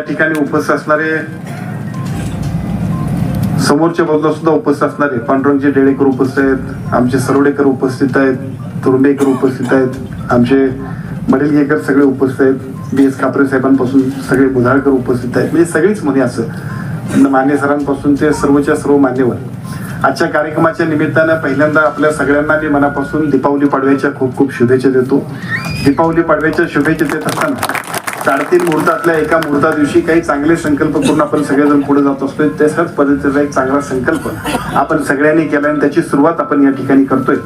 या ठिकाणी उपस्थित असणारे समोरच्या बाजूला सुद्धा उपस्थित असणारे पांडुरंगचे डेळेकर उपस्थित आहेत आमचे सरवडेकर उपस्थित आहेत तुरुंबेकर उपस्थित आहेत आमचे मडिलगेकर सगळे उपस्थित आहेत बी एस कापरे साहेबांपासून सगळे बुधाळकर उपस्थित आहेत म्हणजे सगळीच म्हणे असं. मान्य सरांपासून ते सर्वच्या सर्व मान्यवर. आजच्या कार्यक्रमाच्या निमित्तानं पहिल्यांदा आपल्या सगळ्यांना मी मनापासून दीपावली पाडव्याच्या खूप खूप शुभेच्छा देतो. दीपावली पाडव्याच्या शुभेच्छा देत असताना साडेतीन मुहूर्तातल्या एका मुहूर्ता दिवशी काही चांगले संकल्प करून आपण सगळेजण पुढे जात असतोय. तशाच पद्धतीचा एक चांगला संकल्प. आपण सगळ्यांनी केला आणि त्याची सुरुवात आपण या ठिकाणी करतोय.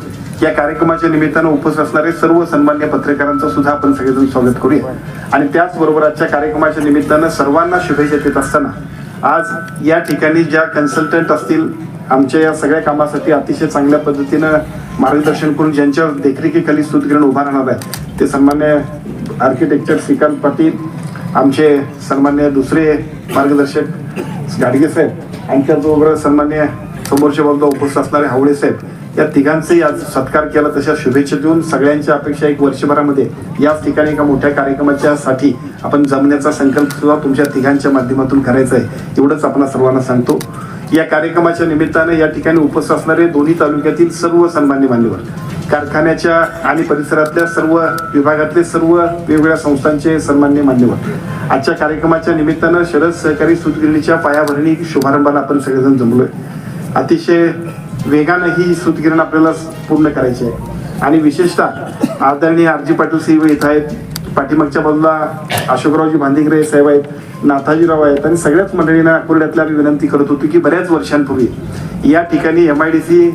या कार्यक्रमाच्या निमित्तानं उपस्थित असणारे सर्व सन्मान्य पत्रकारांचं सुद्धा आपण सगळेजण स्वागत करूया. आणि त्याचबरोबर आजच्या कार्यक्रमाच्या निमित्तानं सर्वांना शुभेच्छा देत असताना आज या ठिकाणी ज्या कन्सल्टंट असतील आमच्या या सगळ्या कामासाठी अतिशय चांगल्या पद्धतीनं मार्गदर्शन करून ज्यांच्या देखरेखीखाली सुतगिरण उभा राहणार आहे ते सन्मान्य आर्किटेक्चर श्रीकांत पाटील आमचे सन्मान्य दुसरे मार्गदर्शक गाडगे साहेब आणि त्याचबरोबर सन्मान्य समोरच्या बाजूला उपस्थित असणारे हावळे साहेब या तिघांचाही आज सत्कार केला तशा शुभेच्छा देऊन सगळ्यांच्या अपेक्षा एक वर्षभरामध्ये याच ठिकाणी एका मोठ्या कार्यक्रमाच्या साठी आपण जमण्याचा संकल्प सुद्धा तुमच्या तिघांच्या माध्यमातून करायचा आहे. एवढंच आपण सर्वांना सांगतो. या कार्यक्रमाच्या निमित्तानं या ठिकाणी उपस्थित असणारे दोन्ही तालुक्यातील सर्व सन्मान्य मान्यवर कारखान्याच्या आणि परिसरातल्या सर्व विभागातले सर्व वेगवेगळ्या संस्थांचे सन्मान्य मान्यवर. आजच्या कार्यक्रमाच्या निमित्तानं शरद सहकारी सूतगिरणीच्या पायाभरणी शुभारंभाला आपण सगळेजण जमलोय. अतिशय वेगानं ही सूतगिरण आपल्याला पूर्ण करायची आहे. आणि विशेषतः आदरणीय आरजी पाटील साहेब इथं आहेत. पाठीमागच्या बाजूला अशोकरावजी भांदिगरे साहेब आहेत नाथाजीराव आहेत आणि सगळ्याच मंडळींना नागपुरातल्या आम्ही विनंती करत होतो की बऱ्याच वर्षांपूर्वी या ठिकाणी एम आय डी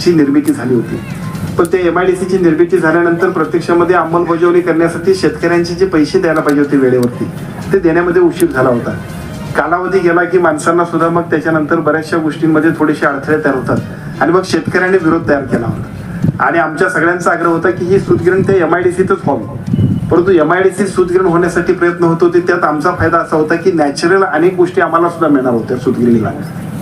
ची निर्मिती झाली होती. पण ते एम आय डी सीची निर्मिती झाल्यानंतर प्रत्यक्षामध्ये अंमलबजावणी करण्यासाठी शेतकऱ्यांचे जे पैसे द्यायला पाहिजे होते वेळेवरती ते देण्यामध्ये उशीर झाला होता. कालावधी गेला की माणसांना सुद्धा मग त्याच्यानंतर बऱ्याचशा गोष्टींमध्ये थोडेसे अडथळे तयार होतात आणि मग शेतकऱ्यांनी विरोध तयार केला होता. आणि आमच्या सगळ्यांचा आग्रह होता की ही सूतगिरण त्या एम आय डी सीतच व्हावी. परंतु एम आय डी सी सूतगिरण होण्यासाठी प्रयत्न होत होते. त्यात आमचा फायदा असा होता की नॅचरल अनेक गोष्टी आम्हाला सुद्धा मिळणार होत्या सूतगिरणीला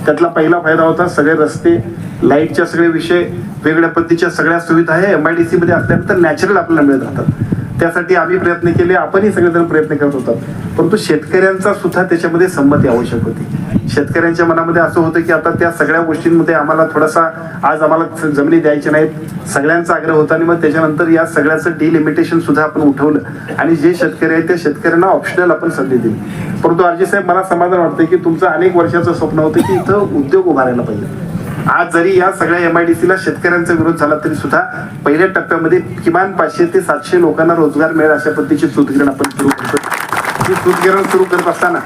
त्यातला पहिला फायदा होता सगळे रस्ते लाईटच्या सगळे विषय वेगळ्या पद्धतीच्या सगळ्या सुविधा हे एम आय डी सीमध्ये असल्यानंतर नॅचरल आपल्याला मिळत राहतात. त्यासाठी आम्ही प्रयत्न केले आपणही सगळेजण प्रयत्न करत होतात परंतु शेतकऱ्यांचा सुद्धा त्याच्यामध्ये संमती आवश्यक होती. शेतकऱ्यांच्या मनामध्ये असं होतं की आता त्या सगळ्या गोष्टींमध्ये आम्हाला थोडासा आज आम्हाला जमिनी द्यायच्या नाहीत सगळ्यांचा आग्रह होता आणि मग त्याच्यानंतर या सगळ्याचं डिलिमिटेशन सुद्धा आपण उठवलं. आणि जे शेतकरी आहेत त्या शेतकऱ्यांना ऑप्शनल आपण संधी दिली. परंतु आरजी साहेब मला समाधान वाटतं की तुमचं अनेक वर्षाचं स्वप्न होतं की इथं उद्योग उभारायला पाहिजे. आज जरी या सगळ्या एम आय डी सीला शेतकऱ्यांचा विरोध झाला तरी सुद्धा पहिल्या टप्प्यामध्ये किमान पाचशे ते सातशे लोकांना रोजगार मिळेल अशा पद्धतीची सूतगिरण आपण सुरू करतो ही सूतगिरण सुरू करत असताना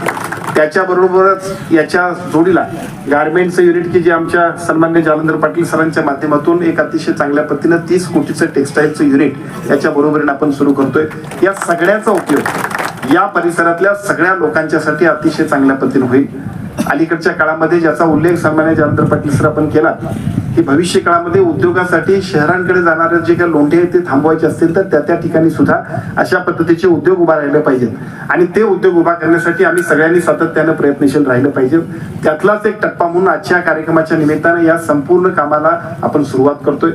त्याच्याबरोबरच याच्या जोडीला गारमेंटचं युनिट की जे आमच्या सन्मान्य जालंधर पाटील सरांच्या माध्यमातून एक अतिशय चांगल्या पद्धतीनं तीस कोटीचं टेक्स्टाईलचं युनिट याच्या बरोबरीने आपण सुरू करतोय. या सगळ्याचा उपयोग या परिसरातल्या सगळ्या लोकांच्यासाठी अतिशय चांगल्या पद्धतीने होईल. अलीकडच्या काळामध्ये ज्याचा उल्लेख सन्मान्य जयंत पाटील सर आपण केला की भविष्य काळामध्ये उद्योगासाठी शहरांकडे जाणारे जे काही लोंढे आहेत ते थांबवायचे असतील तर त्या त्या ठिकाणी सुद्धा अशा पद्धतीचे उद्योग उभा राहिले पाहिजेत. आणि ते उद्योग उभा करण्यासाठी आम्ही सगळ्यांनी सातत्यानं प्रयत्नशील राहिलं पाहिजे. त्यातलाच एक टप्पा म्हणून आजच्या कार्यक्रमाच्या निमित्तानं या संपूर्ण कामाला आपण सुरुवात करतोय.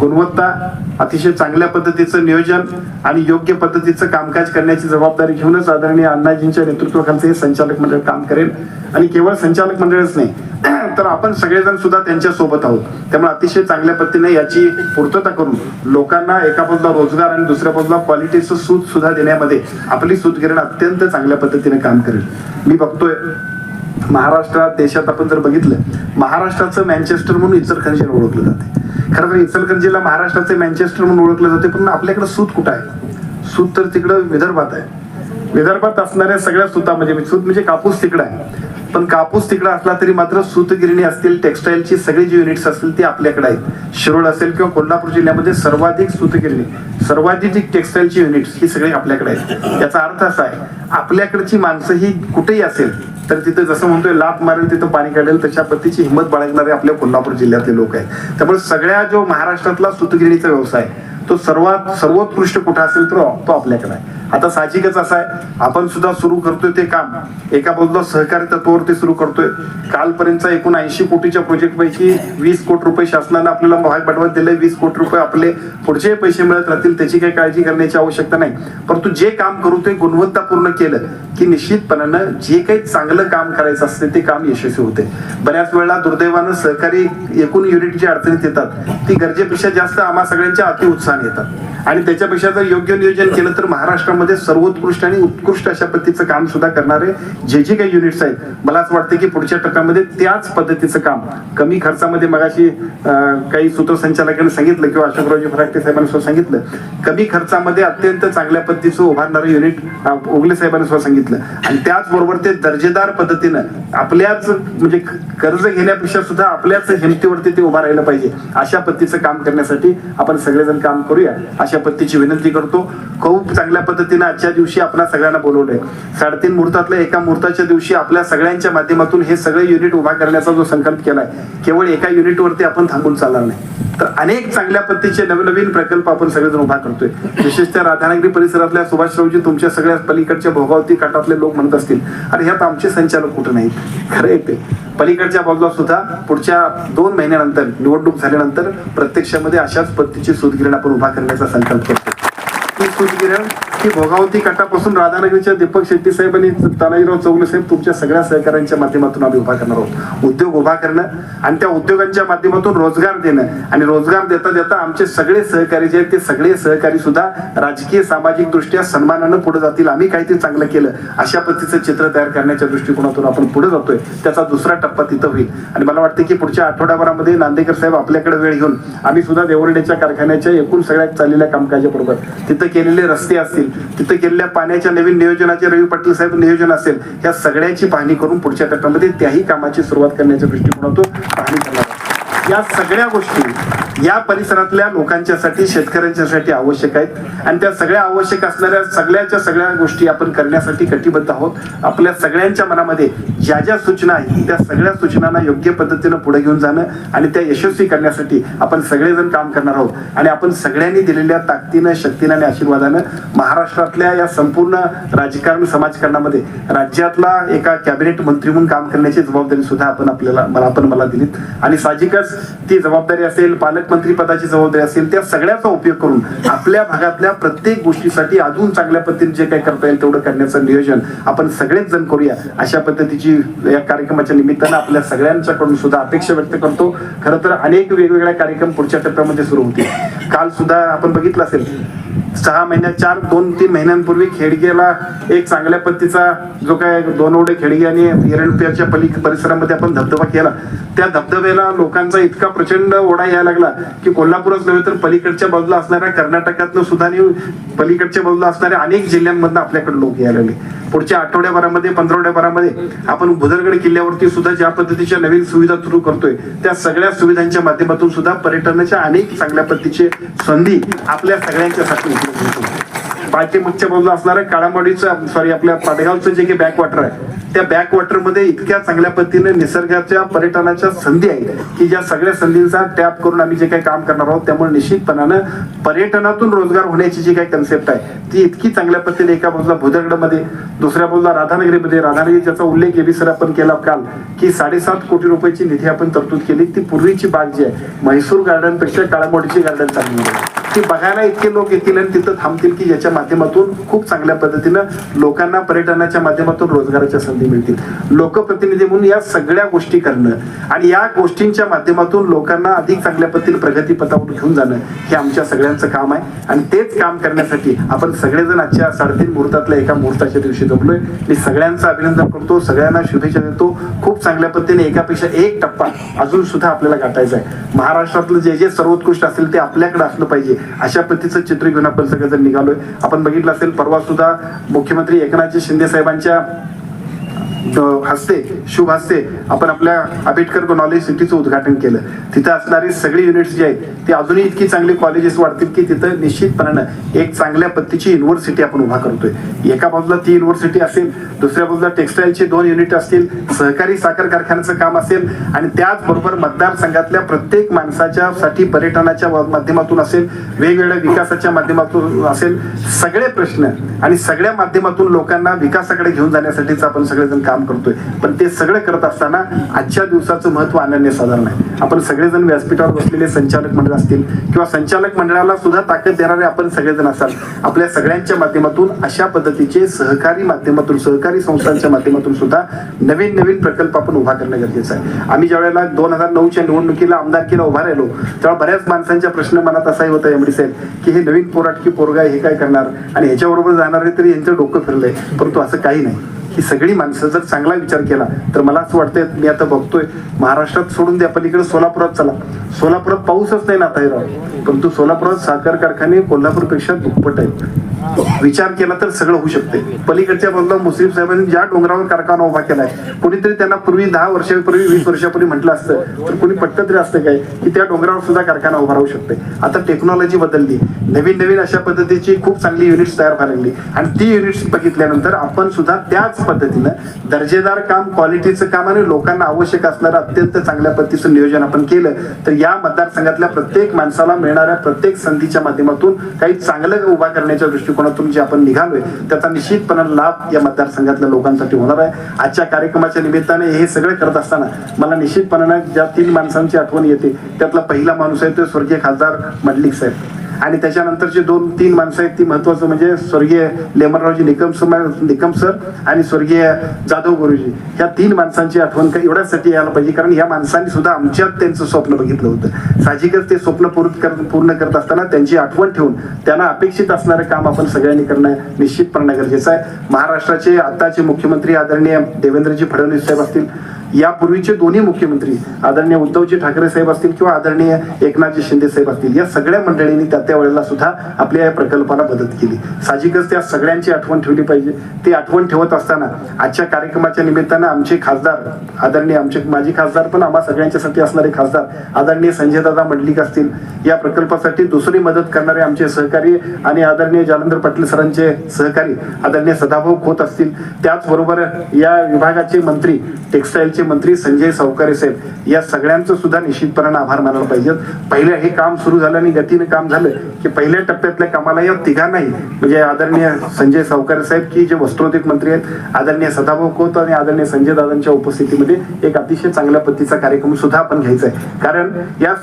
गुणवत्ता अतिशय चांगल्या पद्धतीचं नियोजन आणि योग्य पद्धतीचं कामकाज करण्याची जबाबदारी घेऊनच आदरणीय अण्णाजींच्या नेतृत्वाखालचं हे संचालक मंडळ काम करेल. आणि केवळ संचालक मंडळच नाही तर आपण सगळेजण सुद्धा त्यांच्यासोबत आहोत. त्यामुळे अतिशय चांगल्या पद्धतीने याची पूर्तता करून लोकांना एका बाजूला रोजगार आणि दुसऱ्या बाजूला क्वालिटीचं सूत सुद्धा देण्यामध्ये आपली सूतगिरण अत्यंत चांगल्या पद्धतीने काम करेल. मी बघतोय महाराष्ट्रात देशात आपण जर बघितलं महाराष्ट्राचं मॅन्चेस्टर म्हणून इचलकरंजीला ओळखलं जाते. खरं तर इचलकरंजीला महाराष्ट्राचं मॅन्चेस्टर म्हणून ओळखलं जाते पण आपल्याकडे सूत कुठं आहे? सूत तर तिकडं विदर्भात आहे. विदर्भात असणाऱ्या सगळ्या सुतामध्ये म्हणजे सूत म्हणजे कापूस तिकडं आहे. पण कापूस तिकडं असला तरी मात्र सूतगिरणी असतील टेक्सटाईलची सगळी जी युनिट्स असतील ती आपल्याकडे आहेत. शिरोळ असेल किंवा कोल्हापूर जिल्ह्यामध्ये सर्वाधिक सूतगिरणी सर्वाधिक टेक्सटाईलची युनिट्स ही सगळी आपल्याकडे आहेत. याचा अर्थ असा आहे आपल्याकडची माणसं ही कुठेही असेल तर तिथं जसं म्हणतोय लाप मारेल तिथं पाणी काढेल तशा पद्धतीची हिंमत बाळगणारे आपल्या कोल्हापूर जिल्ह्यातले लोक आहेत. त्यामुळे सगळ्या जो महाराष्ट्रातला सूतगिरणीचा व्यवसाय तो सर्वात सर्वोत्कृष्ट कुठं असेल तर तो आपल्याकडे आहे. आता साहजिकच असं आहे. आपण सुद्धा सुरू करतोय ते काम. एका बाजूला सहकारी तत्वावरती सुरू करतोय. कालपर्यंतचा एकूण ऐंशी कोटीच्या प्रोजेक्ट पैकी वीस कोटी रुपये शासनानं आपल्याला भाग पाठवत दिले वीस कोटी रुपये आपले पुढचे पैसे मिळत राहतील त्याची काही काळजी करण्याची आवश्यकता नाही. परंतु जे काम करू ते गुणवत्तापूर्ण केलं की निश्चितपणानं जे काही चांगलं काम करायचं असते ते काम यशस्वी होते. बऱ्याच वेळा दुर्दैवानं सहकारी एकूण युनिट जी अडचणीत येतात. ती गरजेपेक्षा जास्त आम्हा सगळ्यांच्या अति उत्साहाने येतात. आणि त्याच्यापेक्षा जर योग्य नियोजन केलं तर महाराष्ट्रामध्ये सर्वोत्कृष्ट आणि उत्कृष्ट अशा पद्धतीचं काम सुद्धा करणारे जे जे काही युनिट्स आहेत मला असं वाटतं की पुढच्या टप्प्यामध्ये त्याच पद्धतीचं काम कमी खर्चामध्ये मगाशी काही सूत्रसंचालकांनी सांगितलं किंवा अशोकरावजी फराटे साहेबांनी सुद्धा सांगितलं कमी खर्चामध्ये अत्यंत चांगल्या पद्धतीचं उभारणारं युनिट उगले साहेबांनी सुद्धा सांगितलं. आणि त्याचबरोबर ते दर्जेदार पद्धतीनं आपल्याच म्हणजे कर्ज घेण्यापेक्षा सुद्धा आपल्याच हिमतीवरती ते उभा राहिलं पाहिजे अशा पद्धतीचं काम करण्यासाठी आपण सगळेजण काम करूया अशा पद्धतीची विनंती करतो. खूप चांगल्या पद्धतीने आजच्या दिवशी आपल्या सगळ्यांना बोलवलंय. साडेतीन मुहूर्तातल्या एका मुहूर्ताच्या दिवशी आपल्या सगळ्यांच्या माध्यमातून हे सगळे युनिट उभा करण्याचा जो संकल्प केलाय केवळ एका युनिटवरती आपण थांबून चालणार नाही. तर अनेक चांगल्या पद्धतीचे नवनवीन प्रकल्प आपण सगळेजण उभा करतोय. विशेषतः राधानगरी परिसरातल्या सुभाषरावजी तुमच्या सगळ्या पलीकडच्या भोगावती काठातले लोक म्हणत असतील अरे ह्यात आमचे संचालक कुठं नाहीत? खरं येते पलीकडच्या बाजूला सुद्धा पुढच्या दोन महिन्यानंतर निवडणूक झाल्यानंतर प्रत्यक्षामध्ये अशाच पद्धतीची सुदगिरण आपण उभा करण्याचा संकल्प करतो ती सूतगिरण की भोगावती कटापासून राधानगरीच्या दीपक शेट्टी साहेब आणि तानाजीराव चौगले साहेब तुमच्या सगळ्या सहकाऱ्यांच्या माध्यमातून आम्ही उभा करणार आहोत. उद्योग उभा करणं आणि त्या उद्योगांच्या माध्यमातून रोजगार देणं आणि रोजगार देता देता आमचे सगळे सहकारी जे आहेत ते सगळे सहकारी सुद्धा राजकीय सामाजिक दृष्ट्या सन्मानानं पुढे जातील. आम्ही काहीतरी चांगलं केलं. अशा पद्धतीचं चित्र तयार करण्याच्या दृष्टिकोनातून आपण पुढे जातोय. त्याचा दुसरा टप्पा तिथं होईल. आणि मला वाटतं की पुढच्या आठवड्याभरामध्ये नांदेकर साहेब आपल्याकडे वेळ घेऊन आम्ही सुद्धा देवरडेच्या कारखान्याच्या एकूण सगळ्या चाललेल्या कामकाजाबरोबर तिथं केलेले रस्ते असतील तिथं केलेल्या पाण्याच्या नवीन नियोजनाचे रवी पाटील साहेब नियोजन असेल या सगळ्याची पाहणी करून पुढच्या टप्प्यामध्ये त्याही कामाची सुरुवात करण्याच्या दृष्टिकोनातून पाहणी करणार आहोत. या सगळ्या गोष्टी या परिसरातल्या लोकांच्यासाठी शेतकऱ्यांच्यासाठी आवश्यक आहेत. आणि त्या सगळ्या आवश्यक असणाऱ्या सगळ्याच्या सगळ्या गोष्टी आपण करण्यासाठी कटिबद्ध आहोत. आपल्या सगळ्यांच्या मनामध्ये ज्या ज्या सूचना आहेत त्या सगळ्या सूचनांना योग्य पद्धतीनं पुढे घेऊन जाणं आणि त्या यशस्वी करण्यासाठी आपण सगळेजण काम करणार आहोत. आणि आपण सगळ्यांनी दिलेल्या ताकदीनं शक्तीनं आणि आशीर्वादानं महाराष्ट्रातल्या या संपूर्ण राजकारण समाजकारणामध्ये राज्यातला एका कॅबिनेट मंत्री म्हणून काम करण्याची जबाबदारी सुद्धा आपण आपल्याला मला आपण मला दिलीत. आणि साहजिकच ती जबाबदारी असेल पालकमंत्री पदाची जबाबदारी असेल त्या सगळ्याचा उपयोग करून आपल्या भागातल्या प्रत्येक गोष्टीसाठी अजून चांगल्या पद्धतीने जे काही करता येईल तेवढं करण्याचं नियोजन आपण सगळेच जण करूया. अशा पद्धतीची या कार्यक्रमाच्या निमित्तानं आपल्या सगळ्यांच्याकडून सुद्धा अपेक्षा व्यक्त करतो. खरं तर अनेक वेगवेगळ्या कार्यक्रम पुढच्या टप्प्यामध्ये सुरू होतील. काल सुद्धा आपण बघितलं असेल सहा महिन्या चार दोन तीन महिन्यांपूर्वी खेडगेला एक चांगल्या पद्धतीचा जो काय दोनवडे खेडगे आणि एरणपियाच्या पली परिसरामध्ये आपण धबधबा केला. त्या धबधब्याला लोकांचा इतका प्रचंड ओढा यायला लागला की कोल्हापूरच नव्हे तर पलीकडच्या बाजूला असणाऱ्या कर्नाटकातनं सुद्धा आणि पलीकडच्या बाजूला असणाऱ्या अनेक जिल्ह्यांमधनं आपल्याकडे लोक यायला लागले. पुढच्या आठवड्याभरामध्ये पंधरवड्याभरामध्ये आपण भुदरगड किल्ल्यावरती सुद्धा ज्या पद्धतीच्या नवीन सुविधा सुरू करतोय त्या सगळ्या सुविधांच्या माध्यमातून सुद्धा पर्यटनाच्या अनेक चांगल्या पद्धतीचे संधी आपल्या सगळ्यांच्यासाठी उपलब्ध होतो पाठीमागच्या बाजूला असणारं काळामडीचं सॉरी आपल्या पाटगावचं जे काही बॅकवॉटर आहे त्या बॅकवॉटरमध्ये मध्ये इतक्या चांगल्या पद्धतीने निसर्गाच्या पर्यटनाच्या संधी आहेत की ज्या सगळ्या संधींचा टॅप करून आम्ही जे काही काम करणार आहोत त्यामुळे निश्चितपणानं पर्यटनातून रोजगार होण्याची जी काही कन्सेप्ट आहे ती इतकी चांगल्या पद्धतीने एका बाजूला भुदरगडमध्ये दुसऱ्या बाजूला राधानगरीमध्ये राधानगरी ज्याचा उल्लेख एबी सर आपण केला काल की साडेसात कोटी रुपयाची निधी आपण तरतूद केली. ती पूर्वीची बाग जी आहे म्हैसूर गार्डनपेक्षा काळामोडीची गार्डन चांगली आहे. ती बघायला इतके लोक येतील आणि तिथं थांबतील की ज्याच्या माध्यमातून खूप चांगल्या पद्धतीनं लोकांना पर्यटनाच्या माध्यमातून रोजगाराच्या संधी मिळतील. लोकप्रतिनिधी म्हणून या सगळ्या गोष्टी करणं आणि या गोष्टींच्या माध्यमातून लोकांना अधिक चांगल्या पद्धतीने प्रगतीपथावर घेऊन जाणं हे आमच्या सगळ्यांचं काम आहे. आणि तेच काम करण्यासाठी आपण सगळेजण आजच्या साडेतीन मुहूर्तातल्या एका मुहूर्ताच्या दिवशी जमलोय. मी सगळ्यांचं अभिनंदन करतो सगळ्यांना शुभेच्छा देतो. खूप चांगल्या पद्धतीने एकापेक्षा एक टप्पा अजून सुद्धा आपल्याला गाठायचा आहे. महाराष्ट्रातलं जे जे सर्वोत्कृष्ट असेल ते आपल्याकडे असलं पाहिजे. अशा पद्धतीचं चित्र घेऊन आपण सगळेजण निघालोय. आपण बघितलं असेल परवा सुद्धा मुख्यमंत्री एकनाथजी शिंदे साहेबांच्या हस्ते शुभ हस्ते आपण आपल्या आंबेडकर नॉलेज सिटीचं उद्घाटन केलं. तिथं असणारी सगळी युनिट्स जी आहेत ती अजूनही इतकी चांगली कॉलेजेस वाढतील की तिथं निश्चितपणानं एक चांगल्या पद्धतीची युनिव्हर्सिटी आपण उभा करतोय. एका बाजूला ती युनिव्हर्सिटी असेल दुसऱ्या बाजूला टेक्सटाईलचे दोन युनिट असतील सहकारी साखर कारखान्याचं काम असेल आणि त्याचबरोबर मतदारसंघातल्या प्रत्येक माणसाच्या साठी पर्यटनाच्या माध्यमातून असेल वेगवेगळ्या विकासाच्या माध्यमातून असेल सगळे प्रश्न आणि सगळ्या माध्यमातून लोकांना विकासाकडे घेऊन जाण्यासाठीच आपण सगळेजण काम करतोय. पण ते सगळं करत असताना आजच्या दिवसाचं महत्त्व अनन्यसाधारण आहे. आपण सगळेजण व्यासपीठावर बसलेले संचालक मंडळ असतील किंवा संचालक मंडळाला सुद्धा ताकद देणारे आपण सगळेजण असाल आपल्या सगळ्यांच्या माध्यमातून अशा पद्धतीचे सहकारी माध्यमातून सहकारी संस्थांच्या माध्यमातून सुद्धा नवीन नवीन प्रकल्प आपण उभा करणं गरजेचं आहे. आम्ही ज्या वेळेला दोन हजार नऊच्या निवडणुकीला आमदारकीला उभा राहिलो तेव्हा बऱ्याच माणसांच्या प्रश्न मनात असाही होता एमडी साहेब की हे नवीन पोराटकी पोरगा आहे, हे काय करणार? आणि ह्याच्याबरोबर जाणार आहे तरी यांचं डोकं फिरलंय परंतु असं काही नाही. ही सगळी माणसं जर चांगला विचार केला तर मला असं वाटतंय मी आता बघतोय महाराष्ट्रात सोडून द्या पलीकडे सोलापुरात चला. सोलापुरात पाऊसच नाही ना आता परंतु सोलापुरात साखर कारखाने कोल्हापूरपेक्षा दुप्पट आहेत. विचार केला तर सगळं होऊ शकते. पलीकडच्या बाजूला मुस्लिम साहेबांनी ज्या डोंगरावर कारखाना उभा केलाय कोणीतरी त्यांना पूर्वी दहा वर्षापूर्वी वीस वर्षापूर्वी म्हटलं असतं तर कोणी पटतं तरी असतं काय की त्या डोंगरावर सुद्धा कारखाना उभा राहू शकते. आता टेक्नॉलॉजी बदलली. नवीन नवीन अशा पद्धतीची खूप चांगली युनिट्स तयार व्हायला लागली. आणि ती युनिट्स बघितल्यानंतर आपण सुद्धा त्याच पद्धतीनं दर्जेदार काम क्वालिटीचं काम आणि लोकांना आवश्यक असणारं अत्यंत चांगल्या पद्धतीचं नियोजन आपण केलं तर या मतदारसंघातल्या प्रत्येक माणसाला मिळणाऱ्या प्रत्येक संधीच्या माध्यमातून काही चांगलं उभा करण्याच्या दृष्टिकोनातून जे आपण निघालोय त्याचा निश्चितपणे लाभ या मतदारसंघातल्या लोकांसाठी होणार आहे. आजच्या कार्यक्रमाच्या निमित्ताने हे सगळं करत असताना मला निश्चितपणानं ज्या तीन माणसांची आठवण येते त्यातला पहिला माणूस आहे तो स्वर्गीय खासदार मंडलिक साहेब. आणि त्याच्यानंतरचे दोन तीन माणसं आहेत ती महत्वाचं म्हणजे स्वर्गीय लेमनरावजी निकम सर निकम सर आणि स्वर्गीय जाधव गुरुजी. ह्या तीन माणसांची आठवण काही एवढ्यासाठी यायला पाहिजे कारण या माणसांनी सुद्धा आमच्यात त्यांचं स्वप्न बघितलं होतं. साहजिकच ते स्वप्न पूर्ण कर पूर्ण करत असताना त्यांची आठवण ठेवून त्यांना अपेक्षित असणारं काम आपण सगळ्यांनी करणं निश्चितपणे गरजेचं आहे. महाराष्ट्राचे आताचे मुख्यमंत्री आदरणीय देवेंद्रजी फडणवीस साहेब असतील यापूर्वीचे दोन्ही मुख्यमंत्री आदरणीय उद्धवजी ठाकरे साहेब असतील किंवा आदरणीय एकनाथजी शिंदे साहेब असतील या सगळ्या मंडळींनी त्या त्या वेळेला सुद्धा आपल्या या प्रकल्पाला मदत केली. साहजिकच त्या सगळ्यांची आठवण ठेवली पाहिजे. ती आठवण ठेवत असताना आजच्या कार्यक्रमाच्या निमित्तानं आमचे खासदार आदरणीय आमचे माजी खासदार पण आम्हा सगळ्यांच्यासाठी असणारे खासदार आदरणीय संजयदादा मंडलिक असतील. या प्रकल्पासाठी दुसरी मदत करणारे आमचे सहकारी आणि आदरणीय जालंधर पाटील सरांचे सहकारी आदरणीय सदाभाऊ खोत असतील. त्याचबरोबर या विभागाचे मंत्री टेक्सटाईलचे राज्याचे मंत्री संजय सावकारे साहेब या सगळ्यांचं सुद्धा निश्चितपणाने आभार मानायला पाहिजेत. पहिलं हे काम सुरू झालं आणि गतीने काम झालं की पहिल्या टप्प्यातल्या कामाला या तिघांनाही म्हणजे आदरणीय संजय सावकारे साहेब की जे वस्त्रोद्योग मंत्री आहेत आदरणीय सदाभाऊ खोत आणि आदरणीय संजय दादांच्या उपस्थितीमध्ये एक अतिशय चांगल्या पद्धतीचा कार्यक्रम सुद्धा आपण घ्यायचा आहे. कारण या